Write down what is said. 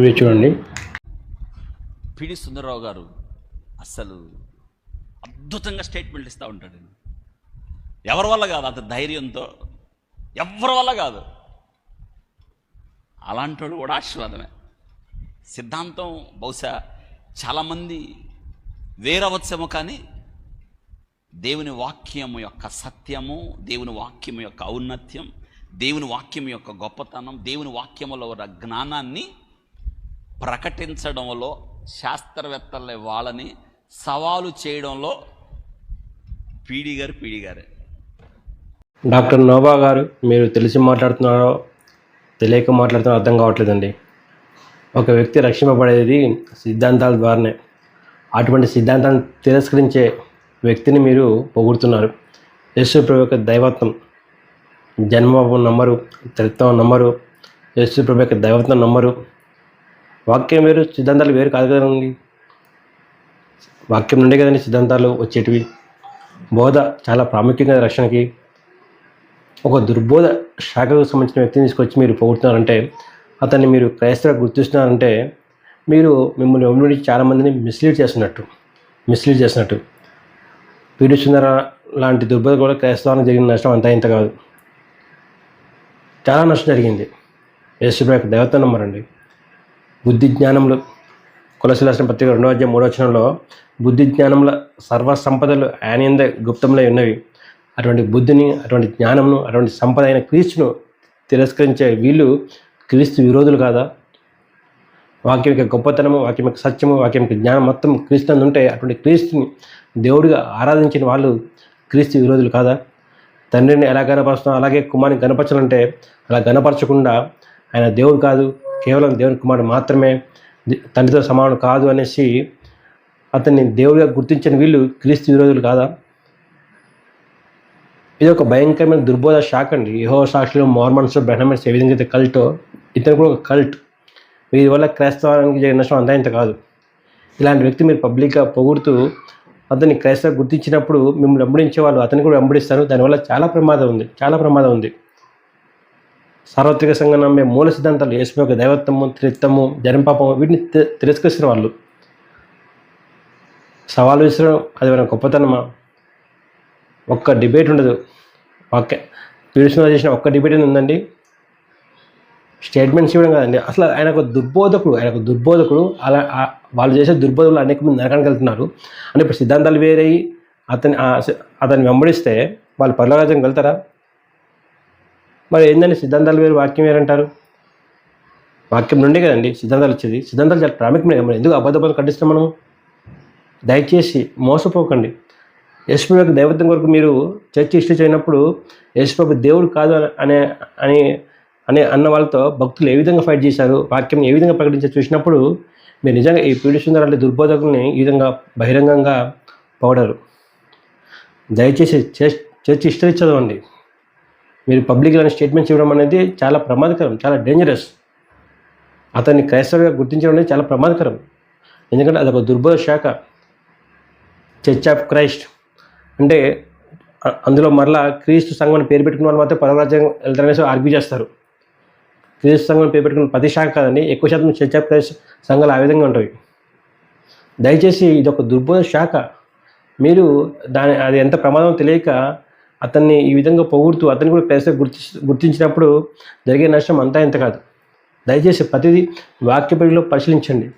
Video చూడండి. పిడి సుందరరావు గారు అసలు అద్భుతంగా స్టేట్మెంట్లు ఇస్తూ ఉంటాడు. ఎవరి వల్ల కాదు అంత ధైర్యంతో? ఎవరి వల్ల కాదు? అలాంటి కూడా ఆశీర్వాదమే. సిద్ధాంతం బహుశా చాలామంది వేరవచ్చేమో కానీ దేవుని వాక్యము యొక్క సత్యము దేవుని వాక్యం యొక్క ఔన్నత్యం దేవుని వాక్యం యొక్క గొప్పతనం దేవుని వాక్యములో ఉన్న జ్ఞానాన్ని ప్రకటించడంలో శాస్త్రవేత్తల వాళ్ళని సవాలు చేయడంలో పీడి గారు పీడి గారే. డాక్టర్ నోబా గారు మీరు తెలిసి మాట్లాడుతున్నారో తెలియక మాట్లాడుతున్నారో అర్థం కావట్లేదండి. ఒక వ్యక్తి రక్షింపబడేది సిద్ధాంతాల ద్వారానే. అటువంటి సిద్ధాంతాన్ని తిరస్కరించే వ్యక్తిని మీరు పొగుడుతున్నారు. యశు ప్రభు యొక్క దైవత్వం జన్మబాబు నమ్మరు చరిత్రం నమ్మరు యశు ప్రభు యొక్క దైవత్వం నమ్మరు వాక్యం వేరు సిద్ధాంతాలు వేరు కాదు కదండి వాక్యం నుండే కదండి సిద్ధాంతాలు వచ్చేటివి. బోధ చాలా ప్రాముఖ్యంగా రక్షణకి. ఒక దుర్బోధ శాఖకు సంబంధించిన వ్యక్తిని తీసుకొచ్చి మీరు పోగొడుతున్నారంటే అతన్ని మీరు క్రైస్తవ గుర్తిస్తున్నారంటే మీరు మిమ్మల్ని వెంబడి చాలామందిని మిస్లీడ్ చేస్తున్నట్టు మిస్లీడ్ చేస్తున్నట్టు. పీడి లాంటి దుర్బోధ కూడా క్రైస్తవానికి జరిగిన నష్టం అంతా ఇంత కాదు. చాలా నష్టం జరిగింది. యేసుప్రభు యొక్క దేవత నమ్మరండి. బుద్ధి జ్ఞానములు. కులసి రాసిన పత్రిక రెండో అధ్యాయం మూడో వచనంలో బుద్ధి జ్ఞానముల సర్వ సంపదలు ఆయనంద గుప్తంలో ఉన్నవి. అటువంటి బుద్ధిని అటువంటి జ్ఞానమును అటువంటి సంపద అయిన క్రీస్తును తిరస్కరించే వీళ్ళు క్రీస్తు విరోధులు కాదా? వాక్యం యొక్క గొప్పతనము వాక్యం యొక్క సత్యము వాక్యం యొక్క జ్ఞానం మొత్తం క్రీస్తు ఉంటే అటువంటి క్రీస్తుని దేవుడిగా ఆరాధించిన వాళ్ళు క్రీస్తు విరోధులు కాదా? తండ్రిని ఎలా గనపరుస్తున్నాం అలాగే కుమారుని గనపరచాలంటే అలా గనపరచకుండా ఆయన దేవుడు కాదు కేవలం దేవుని కుమారుడు మాత్రమే తండ్రితో సమానం కాదు అనేసి అతన్ని దేవుడిగా గుర్తించిన వీళ్ళు క్రీస్తు విరోధులు కాదా? ఇది ఒక భయంకరమైన దుర్బోధ శాఖ అండి. యహో సాక్షులు మార్మన్స్ బ్రహ్మన్స్ ఏ విధంగా అయితే కల్టో ఇతను కూడా ఒక కల్ట్ వీరి వల్ల క్రైస్తవానికి జరిగిన నష్టం అంతా ఇంత కాదు. ఇలాంటి వ్యక్తి మీరు పబ్లిక్గా పొగుడుతూ అతన్ని క్రైస్తవ గుర్తించినప్పుడు మిమ్మల్ని వెంబడించే వాళ్ళు అతన్ని కూడా వెంబడిస్తారు. దానివల్ల చాలా ప్రమాదం ఉంది. చాలా ప్రమాదం ఉంది. సార్వత్రిక సంఘం నమ్మే మూల సిద్ధాంతాలు యేసు యొక్క దైవత్వము త్రిత్వము జరింపాపము వీటిని తి- తిరస్కరిస్తున్న వాళ్ళు. సవాలు విసరడం అది మన గొప్పతనమా? ఒక్క డిబేట్ ఉండదు. ఓకే. పీడిస్తున్న చేసిన ఒక్క డిబేట్ ఉందండి? స్టేట్మెంట్స్ ఇవ్వడం కాదండి. అసలు ఆయన ఒక దుర్బోధకుడు ఆయన ఒక దుర్బోధకుడు అలా వాళ్ళు చేసే దుర్బోధకులు అనేక మంది నరకానికి వెళ్తున్నారు. అంటే ఇప్పుడు సిద్ధాంతాలు వేరయ్యి అతని అతన్ని వెంబడిస్తే వాళ్ళు పరలోకాజం వెళ్తారా? మరి ఏందండి సిద్ధాంతాలు వేరు వాక్యం వేరంటారు వాక్యం నుండే కదండి సిద్ధాంతాలు వచ్చేది. సిద్ధాంతాలు చాలా ప్రాముఖ్యమే మరి ఎందుకు అబద్ధపాలు ఖండిస్తాం మనము? దయచేసి మోసపోకండి. యేసుప్రభు యొక్క దైవత్వం కొరకు మీరు చర్చ ఇష్ట చేయనప్పుడు యేసుప్రభు దేవుడు కాదు అని- అనే అని అనే అన్న వాళ్ళతో భక్తులు ఏ విధంగా ఫైట్ చేశారు? వాక్యం ఏ విధంగా ప్రకటించారు చూసినప్పుడు మీరు నిజంగా ఈ పీడి సుందర దుర్బోధకుల్ని ఈ విధంగా బహిరంగంగా పౌడరు దయచేసి చర్చ్ చర్చి హిస్టరీ చదవండి మీరు పబ్లిక్ లాంటి స్టేట్మెంట్స్ ఇవ్వడం అనేది చాలా ప్రమాదకరం చాలా డేంజరస్ అతన్ని క్రైస్తవుగా గుర్తించడం అనేది చాలా ప్రమాదకరం. ఎందుకంటే అదొక దుర్బోధ శాఖ. చర్చ్ ఆఫ్ క్రైస్ట్ అంటే అందులో మరలా క్రీస్తు సంఘం అని పేరు పెట్టుకున్న వాళ్ళు మాత్రం పరరాజ్యం వెళ్తారనేసి ఆర్గ్యూ చేస్తారు. క్రీస్తు సంఘం అని పేరు పెట్టుకున్న ప్రతి శాఖ కాదండి ఎక్కువ శాతం చర్చ్ ఆఫ్ క్రైస్ట్ సంఘాలు ఆ విధంగా ఉంటాయి. దయచేసి ఇది ఒక దుర్బోధ శాఖ. మీరు దాని అది ఎంత ప్రమాదం తెలియక అతన్ని ఈ విధంగా పొగుడుతూ అతన్ని కూడా క్రైస్తవ గుర్తి గుర్తించినప్పుడు జరిగే నష్టం అంతా ఇంత కాదు. దయచేసి ప్రతిదీ వాక్యపడిలో పరిశీలించండి.